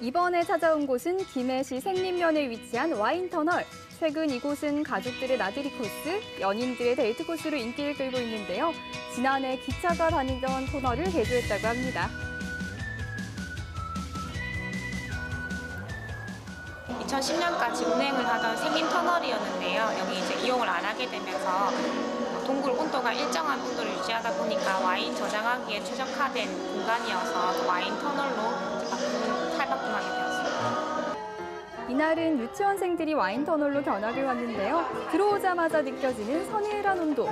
이번에 찾아온 곳은 김해시 생림면에 위치한 와인터널. 최근 이곳은 가족들의 나들이 코스, 연인들의 데이트 코스로 인기를 끌고 있는데요. 지난해 기차가 다니던 터널을 개조했다고 합니다. 2010년까지 운행을 하던 생긴 터널이었는데요. 여기 이제 이용을 안 하게 되면서 동굴 온도가 일정한 온도를 유지하다 보니까 와인 저장하기에 최적화된 공간이어서 와인 터널로 바꾼, 탈바꿈하게 되었습니다. 이날은 유치원생들이 와인 터널로 견학을 왔는데요. 들어오자마자 느껴지는 서늘한 온도.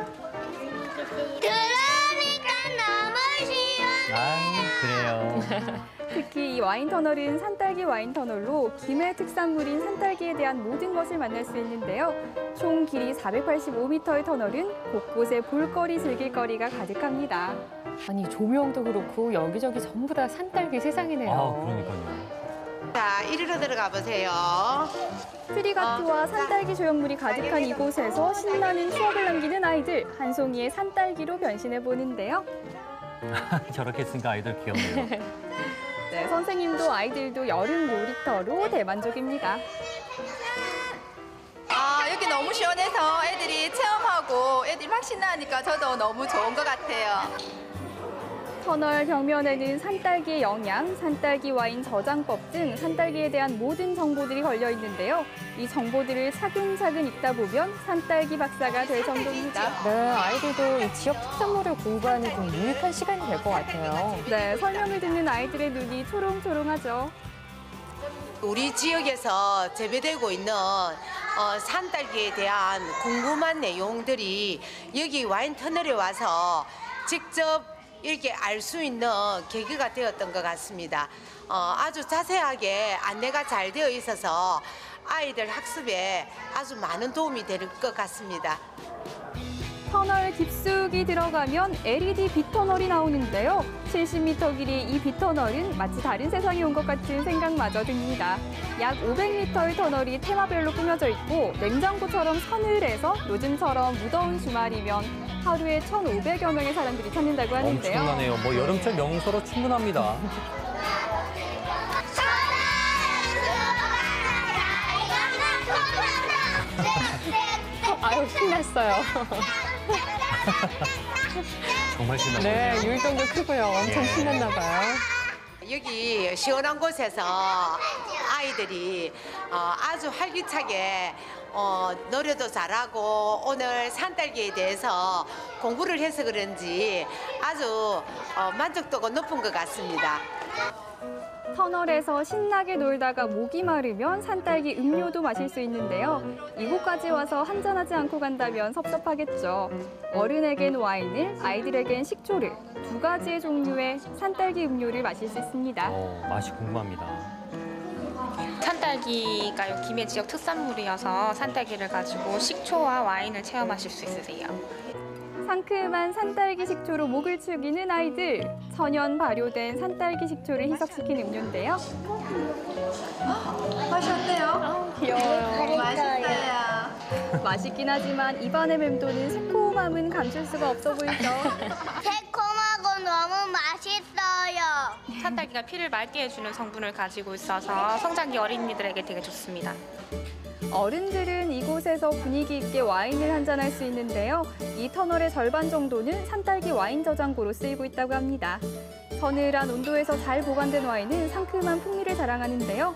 그래요. 특히 이 와인 터널은 산딸기 와인 터널로 김해 특산물인 산딸기에 대한 모든 것을 만날 수 있는데요. 총 길이 485m의 터널은 곳곳에 볼거리 즐길 거리가 가득합니다. 아니 조명도 그렇고 여기저기 전부 다 산딸기 세상이네요. 아 그러니까요. 자, 이리로 들어가 보세요. 트리가트와 산딸기 조형물이 가득한 이곳에서 신나는 추억을 남기는 아이들 한 송이의 산딸기로 변신해 보는데요. 저렇게 쓰니까 아이들 귀엽네요. 네, 선생님도 아이들도 여름 놀이터로 대만족입니다. 아, 여기 너무 시원해서 애들이 체험하고 애들이 막 신나니까 저도 너무 좋은 것 같아요. 터널 벽면에는 산딸기의 영양, 산딸기 와인 저장법 등 산딸기에 대한 모든 정보들이 걸려 있는데요. 이 정보들을 차근차근 읽다 보면 산딸기 박사가 될 정도입니다. 네, 아이들도 이 지역 특산물을 공부하는 좀 유익한 시간이 될 것 같아요. 네, 설명을 듣는 아이들의 눈이 초롱초롱하죠. 우리 지역에서 재배되고 있는 어, 산딸기에 대한 궁금한 내용들이 여기 와인 터널에 와서 직접 이렇게 알 수 있는 계기가 되었던 것 같습니다. 어, 아주 자세하게 안내가 잘 되어 있어서 아이들 학습에 아주 많은 도움이 될 것 같습니다. 터널 깊숙이 들어가면 LED 빛터널이 나오는데요. 70m 길이 이 빛터널은 마치 다른 세상에 온 것 같은 생각마저 듭니다. 약 500m의 터널이 테마별로 꾸며져 있고 냉장고처럼 서늘해서 요즘처럼 무더운 주말이면 하루에 1,500여 명의 사람들이 찾는다고 하는데요. 엄청나네요. 뭐 여름철 명소로 충분합니다. 아유 신났어요. 정말 신나 네. 율동도 크고요. 엄청 예. 신났나 봐요. 여기 시원한 곳에서 아이들이 어, 아주 활기차게 어, 노래도 잘하고 오늘 산딸기에 대해서 공부를 해서 그런지 아주 어, 만족도가 높은 것 같습니다. 터널에서 신나게 놀다가 목이 마르면 산딸기 음료도 마실 수 있는데요. 이곳까지 와서 한잔하지 않고 간다면 섭섭하겠죠. 어른에겐 와인을, 아이들에겐 식초를 두 가지의 종류의 산딸기 음료를 마실 수 있습니다. 어, 맛이 궁금합니다. 산딸기가 요 김해 지역 특산물이어서 산딸기를 가지고 식초와 와인을 체험 하실 수 있으세요. 상큼한 산딸기 식초로 목을 축이는 아이들. 천연 발효된 산딸기 식초를 희석시킨 음료인데요. 맛이 어때요? 귀여워요. 맛있어요. 맛있긴 하지만 입안에 맴도는 새콤함은 감출 수가 없어 보이죠. 새콤하고 너무 맛있어요. 산딸기가 피를 맑게 해주는 성분을 가지고 있어서 성장기 어린이들에게 되게 좋습니다. 어른들은 이곳에서 분위기 있게 와인을 한잔할 수 있는데요. 이 터널의 절반 정도는 산딸기 와인 저장고로 쓰이고 있다고 합니다. 서늘한 온도에서 잘 보관된 와인은 상큼한 풍미를 자랑하는데요.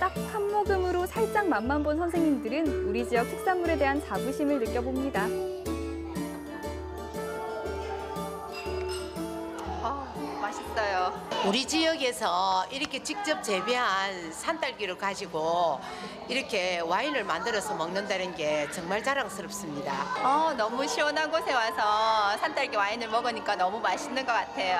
딱 한 모금으로 살짝 맛만 본 선생님들은 우리 지역 특산물에 대한 자부심을 느껴봅니다. 우리 지역에서 이렇게 직접 재배한 산딸기를 가지고 이렇게 와인을 만들어서 먹는다는 게 정말 자랑스럽습니다. 어, 너무 시원한 곳에 와서 산딸기 와인을 먹으니까 너무 맛있는 것 같아요.